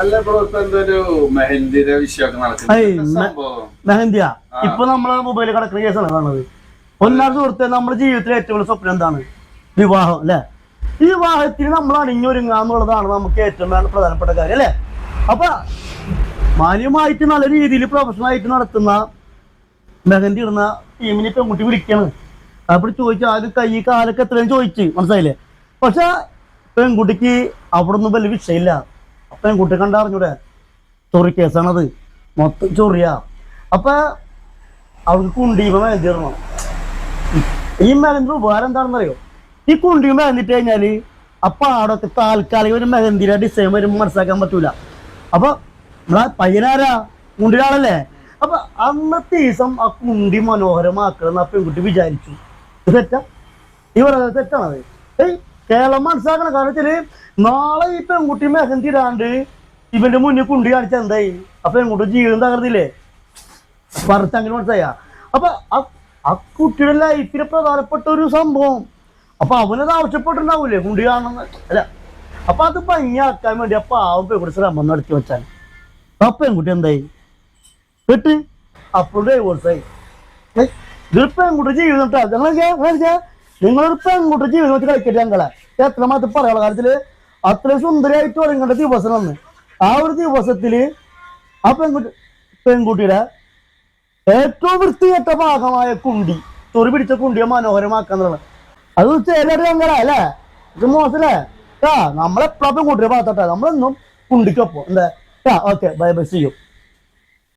അല്ല ബ്രോ ഇപ്പൊ എന്തൊരു മെഹന്തിയുടെ വിഷയമൊക്കെ നടക്കുന്നത് മെഹന്തിയ. ഇപ്പൊ നമ്മളെ മൊബൈലിൽ കിടക്കുന്ന കേസാണ് കാണുന്നത്. ഒന്നാം സുഹൃത്തെ നമ്മുടെ ജീവിതത്തിലെ ഏറ്റവും വലിയ സ്വപ്നം എന്താണ്? വിവാഹം അല്ലെ? ഈ വിവാഹത്തിന് നമ്മൾ അണിഞ്ഞൊരുങ്ങുക എന്നുള്ളതാണ് നമുക്ക് ഏറ്റവും പ്രധാനപ്പെട്ട കാര്യം അല്ലെ? അപ്പൊ മാന്യമായിട്ട് നല്ല രീതിയിൽ പ്രൊഫഷണൽ ആയിട്ട് നടത്തുന്ന മെഹന്തി ഇടുന്ന ടീമിനെ പെൺകുട്ടി വിളിക്കാണ്. അപ്പോൾ ചോദിച്ചു ആദ്യം കൈ കാലൊക്കെ എത്രയും ചോദിച്ചു. മനസ്സിലായില്ലേ? പക്ഷെ പെൺകുട്ടിക്ക് അവിടെ ഒന്നും വലിയ വിഷയമില്ല. അപ്പൊ കുട്ടി കണ്ടറിഞ്ഞൂടെ ചൊറി കേസാണത്. മൊത്തം ചൊറിയാ. അപ്പൊ അവർക്ക് കുണ്ടീമ തരണം ഈ മെഹന്തി ഉപകാരം എന്താണെന്നറിയോ? ഈ കുണ്ടിയും മേന്തിട്ട് കഴിഞ്ഞാൽ ആ പാടൊക്കെ താൽക്കാലിക ഒരു മെഹന്തിയുടെ ഡിസൈൻ വരുമ്പോൾ മനസ്സിലാക്കാൻ പറ്റൂല. അപ്പൊ നമ്മളെ പയ്യനാരാ? കുണ്ടിരാളല്ലേ അപ്പൊ അന്നത്തെ ദിവസം ആ കുണ്ടി മനോഹരമാക്കണം ആ പെൺകുട്ടി വിചാരിച്ചു. തെറ്റാ? ഈ തെറ്റാണത്. ഏയ് കേരളം മനസ്സിലാക്കണം കാരണം വെച്ചാൽ നാളെ ഈ പെൺകുട്ടി മെഹന്തി ഇടാണ്ട് ഇവന്റെ മുന്നിൽ കുണ്ടി കാണിച്ച എന്തായി? ആ പെൺകുട്ടി ജീവിതം തകർന്നില്ലേ? പറഞ്ഞ അങ്ങനെ മനസ്സിലായ. അപ്പൊ ആ- കുട്ടിയുടെ ലൈഫിലെ പ്രധാനപ്പെട്ട ഒരു സംഭവം. അപ്പൊ അവനത് ആവശ്യപ്പെട്ടിട്ടുണ്ടാവൂലേ കുണ്ടി കാണുന്ന അല്ല. അപ്പൊ അത് ഭംഗിയാക്കാൻ വേണ്ടി ആ പാവം പെൺകുട്ടി ശ്രമം നടത്തി വെച്ചാൽ ആ പെൺകുട്ടി എന്തായി? കേട്ട് അപ്പോൾ ഡൈവോഴ്സായി ഇതൊരു പെൺകുട്ടി ജീവിതം നിങ്ങളൊരു പെൺകുട്ടി ജീവിതം വെച്ച് കളിക്കട്ടെ ഞങ്ങളെ എത്രമാത്രം പറയാനുള്ള കാര്യത്തിൽ അത്രയും സുന്ദരിയായിട്ട് തുടങ്ങേണ്ട ദിവസം അന്ന് ആ ഒരു ദിവസത്തിൽ ആ പെൺകുട്ടി പെൺകുട്ടിയുടെ ഏറ്റവും വൃത്തികെട്ട ഭാഗമായ കുണ്ടി ചൊറി പിടിച്ച കുണ്ടിയെ മനോഹരമാക്കാന്നുള്ളത് അത് ചേരട്ടെ ഞങ്ങളെ അല്ലേ? ഇത് മോശല്ലേ? ആ നമ്മളെപ്പോഴും പെൺകുട്ടിയെ ഭാഗത്തോട്ടെ നമ്മളെന്നും കുണ്ടിക്കൊപ്പം. എന്താ? ആ ഓക്കെ ബൈ ബൈ ചെയ്യും